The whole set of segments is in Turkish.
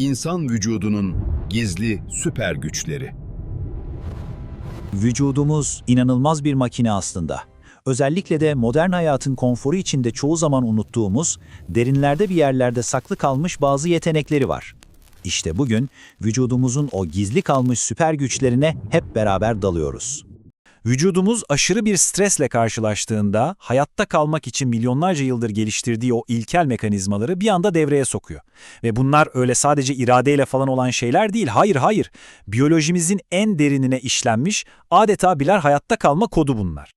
İnsan vücudunun gizli süper güçleri. Vücudumuz inanılmaz bir makine aslında. Özellikle de modern hayatın konforu içinde çoğu zaman unuttuğumuz, derinlerde bir yerlerde saklı kalmış bazı yetenekleri var. İşte bugün vücudumuzun o gizli kalmış süper güçlerine hep beraber dalıyoruz. Vücudumuz aşırı bir stresle karşılaştığında hayatta kalmak için milyonlarca yıldır geliştirdiği o ilkel mekanizmaları bir anda devreye sokuyor. Ve bunlar öyle sadece iradeyle falan olan şeyler değil. Hayır hayır. Biyolojimizin en derinine işlenmiş adeta birer hayatta kalma kodu bunlar.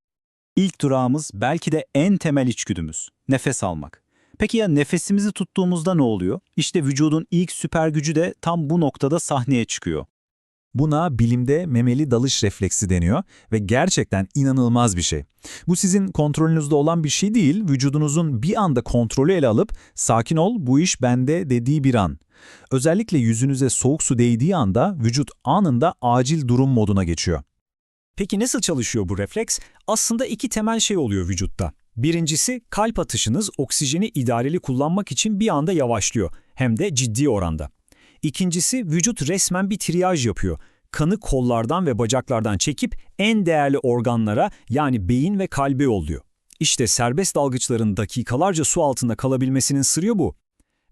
İlk durağımız belki de en temel içgüdümüz, nefes almak. Peki ya nefesimizi tuttuğumuzda ne oluyor? İşte vücudun ilk süper gücü de tam bu noktada sahneye çıkıyor. Buna bilimde memeli dalış refleksi deniyor ve gerçekten inanılmaz bir şey. Bu sizin kontrolünüzde olan bir şey değil, vücudunuzun bir anda kontrolü ele alıp sakin ol bu iş bende dediği bir an. Özellikle yüzünüze soğuk su değdiği anda vücut anında acil durum moduna geçiyor. Peki nasıl çalışıyor bu refleks? Aslında iki temel şey oluyor vücutta. Birincisi kalp atışınız oksijeni idareli kullanmak için bir anda yavaşlıyor. Hem de ciddi oranda. İkincisi vücut resmen bir triyaj yapıyor. Kanı kollardan ve bacaklardan çekip en değerli organlara yani beyin ve kalbe yolluyor. İşte serbest dalgıçların dakikalarca su altında kalabilmesinin sırrı bu.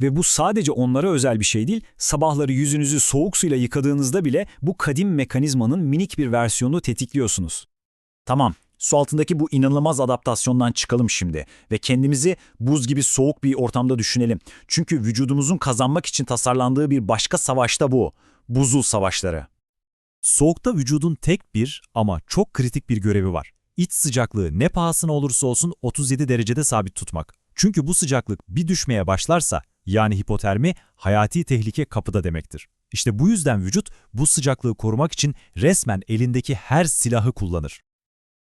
Ve bu sadece onlara özel bir şey değil, sabahları yüzünüzü soğuk suyla yıkadığınızda bile bu kadim mekanizmanın minik bir versiyonunu tetikliyorsunuz. Tamam, su altındaki bu inanılmaz adaptasyondan çıkalım şimdi ve kendimizi buz gibi soğuk bir ortamda düşünelim. Çünkü vücudumuzun kazanmak için tasarlandığı bir başka savaşta bu. Buzul savaşları. Soğukta vücudun tek bir ama çok kritik bir görevi var. İç sıcaklığı ne pahasına olursa olsun 37 derecede sabit tutmak. Çünkü bu sıcaklık bir düşmeye başlarsa yani hipotermi hayati tehlike kapıda demektir. İşte bu yüzden vücut bu sıcaklığı korumak için resmen elindeki her silahı kullanır.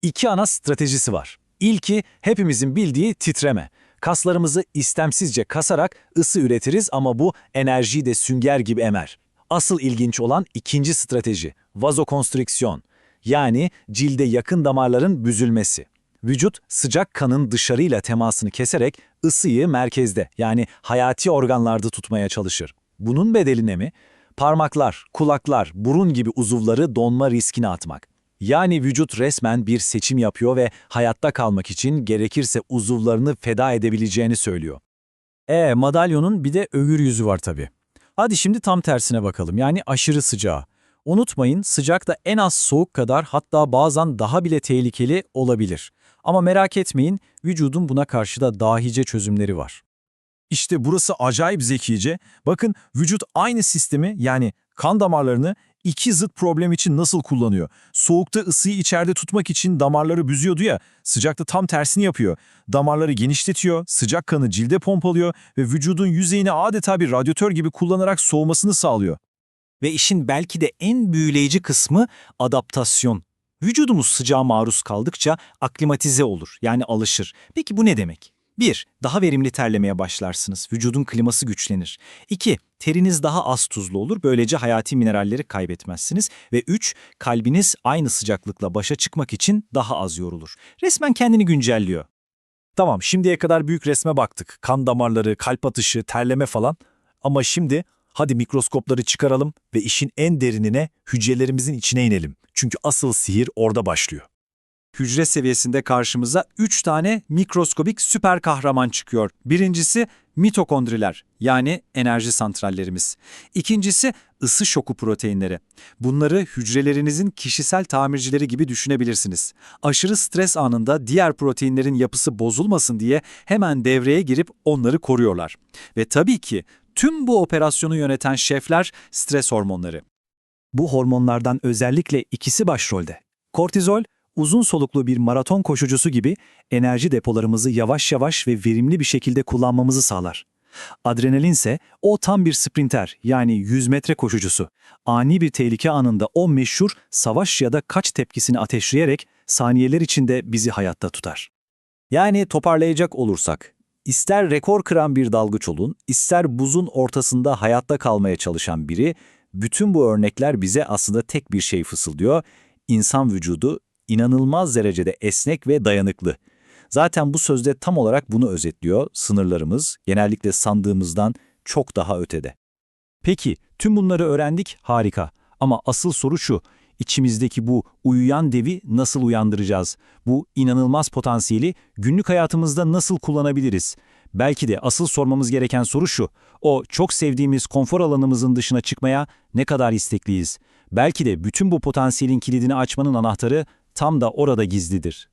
İki ana stratejisi var. İlki hepimizin bildiği titreme. Kaslarımızı istemsizce kasarak ısı üretiriz ama bu enerjiyi de sünger gibi emer. Asıl ilginç olan ikinci strateji, vazokonstrüksiyon. Yani cilde yakın damarların büzülmesi. Vücut sıcak kanın dışarıyla temasını keserek ısıyı merkezde yani hayati organlarda tutmaya çalışır. Bunun bedeline mi? Parmaklar, kulaklar, burun gibi uzuvları donma riskine atmak. Yani vücut resmen bir seçim yapıyor ve hayatta kalmak için gerekirse uzuvlarını feda edebileceğini söylüyor. E madalyonun bir de övür yüzü var tabii. Hadi şimdi tam tersine bakalım yani aşırı sıcağı. Unutmayın sıcak da en az soğuk kadar hatta bazen daha bile tehlikeli olabilir. Ama merak etmeyin vücudun buna karşı da dahice çözümleri var. İşte burası acayip zekice. Bakın vücut aynı sistemi yani kan damarlarını iki zıt problem için nasıl kullanıyor? Soğukta ısıyı içeride tutmak için damarları büzüyordu ya, sıcakta tam tersini yapıyor. Damarları genişletiyor, sıcak kanı cilde pompalıyor ve vücudun yüzeyini adeta bir radyatör gibi kullanarak soğumasını sağlıyor. Ve işin belki de en büyüleyici kısmı adaptasyon. Vücudumuz sıcağa maruz kaldıkça aklimatize olur, yani alışır. Peki bu ne demek? 1. Daha verimli terlemeye başlarsınız. Vücudun kliması güçlenir. 2. Teriniz daha az tuzlu olur. Böylece hayati mineralleri kaybetmezsiniz. Ve 3. Kalbiniz aynı sıcaklıkla başa çıkmak için daha az yorulur. Resmen kendini güncelliyor. Tamam, şimdiye kadar büyük resme baktık. Kan damarları, kalp atışı, terleme falan. Ama şimdi hadi mikroskopları çıkaralım ve işin en derinine, hücrelerimizin içine inelim. Çünkü asıl sihir orada başlıyor. Hücre seviyesinde karşımıza 3 tane mikroskobik süper kahraman çıkıyor. Birincisi mitokondriler yani enerji santrallerimiz. İkincisi ısı şoku proteinleri. Bunları hücrelerinizin kişisel tamircileri gibi düşünebilirsiniz. Aşırı stres anında diğer proteinlerin yapısı bozulmasın diye hemen devreye girip onları koruyorlar. Ve tabii ki tüm bu operasyonu yöneten şefler stres hormonları. Bu hormonlardan özellikle ikisi başrolde. Kortizol, uzun soluklu bir maraton koşucusu gibi enerji depolarımızı yavaş yavaş ve verimli bir şekilde kullanmamızı sağlar. Adrenalin ise o tam bir sprinter yani 100 metre koşucusu. Ani bir tehlike anında o meşhur savaş ya da kaç tepkisini ateşleyerek saniyeler içinde bizi hayatta tutar. Yani toparlayacak olursak, ister rekor kıran bir dalgıç olun, ister buzun ortasında hayatta kalmaya çalışan biri, bütün bu örnekler bize aslında tek bir şey fısıldıyor. İnsan vücudu inanılmaz derecede esnek ve dayanıklı. Zaten bu sözde tam olarak bunu özetliyor. Sınırlarımız genellikle sandığımızdan çok daha ötede. Peki, tüm bunları öğrendik, harika. Ama asıl soru şu, içimizdeki bu uyuyan devi nasıl uyandıracağız? Bu inanılmaz potansiyeli günlük hayatımızda nasıl kullanabiliriz? Belki de asıl sormamız gereken soru şu, o çok sevdiğimiz konfor alanımızın dışına çıkmaya ne kadar istekliyiz? Belki de bütün bu potansiyelin kilidini açmanın anahtarı tam da orada gizlidir.